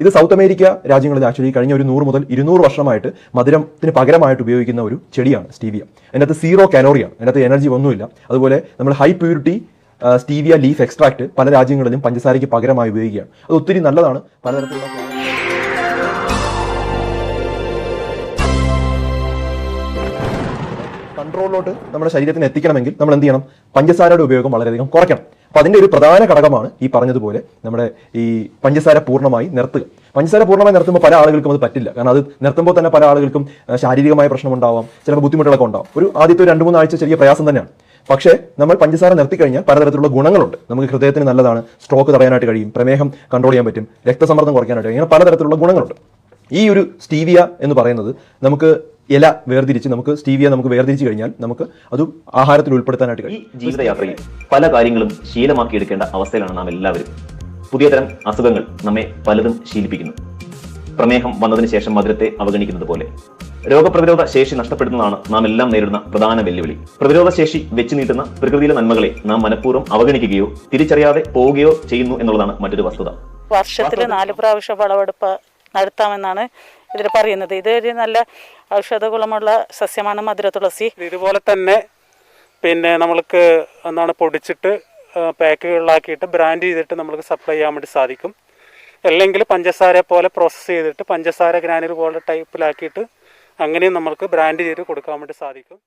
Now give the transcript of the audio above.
ഇത് south America രാജ്യങ്ങളിൽ actually കഴിഞ്ഞ ഒരു നൂറ് മുതൽ ഇരുന്നൂറ് വർഷമായിട്ട് മധുരത്തിന് പകരമായിട്ട് ഉപയോഗിക്കുന്ന ഒരു ചെടിയാണ് സ്റ്റീവിയ. അതിനകത്ത് സീറോ കാനോറിയാണ് അതിനകത്ത് എനർജി ഒന്നുമില്ല. അതുപോലെ നമ്മൾ high purity stevia leaf extract പല രാജ്യങ്ങളിലും പഞ്ചസാരയ്ക്ക് പകരമായി ഉപയോഗിക്കുകയാണ്. അത് ഒത്തിരി നല്ലതാണ്. പലതരത്തിലുള്ള കൺട്രോളിലോട്ട് നമ്മുടെ ശരീരത്തിന് എത്തിക്കണമെങ്കിൽ നമ്മൾ എന്ത് ചെയ്യണം? പഞ്ചസാരയുടെ ഉപയോഗം വളരെയധികം കുറയ്ക്കണം. അപ്പൊ അതിന്റെ ഒരു പ്രധാന ഘടകമാണ് ഈ പറഞ്ഞതുപോലെ നമ്മുടെ ഈ പഞ്ചസാര പൂർണമായി നിർത്തുക. പഞ്ചസാര പൂർണമായി നിർത്തുമ്പോൾ പല ആളുകൾക്കും അത് പറ്റില്ല. കാരണം അത് നിർത്തുമ്പോൾ തന്നെ പല ആളുകൾക്കും ശാരീരികമായ പ്രശ്നം പ്രശ്നമുണ്ടാവാം ചിലപ്പോൾ ബുദ്ധിമുട്ടുകളൊക്കെ ഉണ്ടാവും. ഒരു ആദ്യത്തെ രണ്ട് മൂന്ന് ആഴ്ച ചെറിയ പ്രയാസം തന്നെയാണ്. പക്ഷേ നമ്മൾ പഞ്ചസാര നിർത്തിക്കഴിഞ്ഞാൽ പലതരത്തിലുള്ള ഗുണങ്ങളുണ്ട്. നമുക്ക് ഹൃദയത്തിന് നല്ലതാണ് സ്ട്രോക്ക് തടയാനായിട്ട് കഴിയും പ്രമേഹം കൺട്രോൾ ചെയ്യാൻ പറ്റും രക്തസമ്മർദ്ദം കുറയ്ക്കാനായിട്ട് കഴിയും ഇങ്ങനെ പലതരത്തിലുള്ള ഗുണങ്ങളുണ്ട്. ഈ ഒരു സ്റ്റീവിയ എന്ന് പറയുന്നത് നമുക്ക് ഇല വേർതിരിച്ച് നമുക്ക് സ്റ്റീവിയ നമുക്ക് വേർതിരിച്ച് കഴിഞ്ഞാൽ നമുക്ക് അത് ആഹാരത്തിൽ ഉൾപ്പെടുത്താനായിട്ട് ഈ കഴിയും. ജീവിതയാത്രയിൽ പല കാര്യങ്ങളും ശീലമാക്കി എടുക്കേണ്ട അവസ്ഥയിലാണ് നാം എല്ലാവരും. പുതിയ തരം അസുഖങ്ങൾ നമ്മെ പലതും ശീലിപ്പിക്കുന്നു. പ്രമേഹം വന്നതിന് ശേഷം മധുരത്തെ അവഗണിക്കുന്നത് പോലെ. രോഗപ്രതിരോധ ശേഷി നഷ്ടപ്പെടുന്നതാണ് നാം എല്ലാം നേരിടുന്ന പ്രധാന വെല്ലുവിളി. പ്രതിരോധ ശേഷി വെച്ച് നീട്ടുന്ന പ്രകൃതിയിലെ നന്മകളെ നാം മനഃപൂർവം അവഗണിക്കുകയോ തിരിച്ചറിയാതെ പോവുകയോ ചെയ്യുന്നു എന്നുള്ളതാണ് മറ്റൊരു വസ്തുത. വർഷത്തിലെ നാല് പ്രാവശ്യം വിളവെടുപ്പ് നടത്താമെന്നാണ് ഇതിൽ പറയുന്നത്. ഇതൊരു നല്ല ഔഷധ ഗുണമുള്ള സസ്യമാണ് മധുര തുളസി. ഇതുപോലെ തന്നെ പിന്നെ നമ്മൾക്ക് എന്താണ് പൊടിച്ചിട്ട് പാക്കുകളിലാക്കിയിട്ട് ബ്രാൻഡ് ചെയ്തിട്ട് നമുക്ക് സപ്ലൈ ചെയ്യാൻ വേണ്ടി സാധിക്കും. അല്ലെങ്കിൽ പഞ്ചസാര പോലെ പ്രോസസ്സ് ചെയ്തിട്ട് പഞ്ചസാര ഗ്രാനുകൾ പോലെ ടൈപ്പിലാക്കിയിട്ട് അങ്ങനെയും നമുക്ക് ബ്രാൻഡ് ചെയ്ത് കൊടുക്കാൻ വേണ്ടി സാധിക്കും.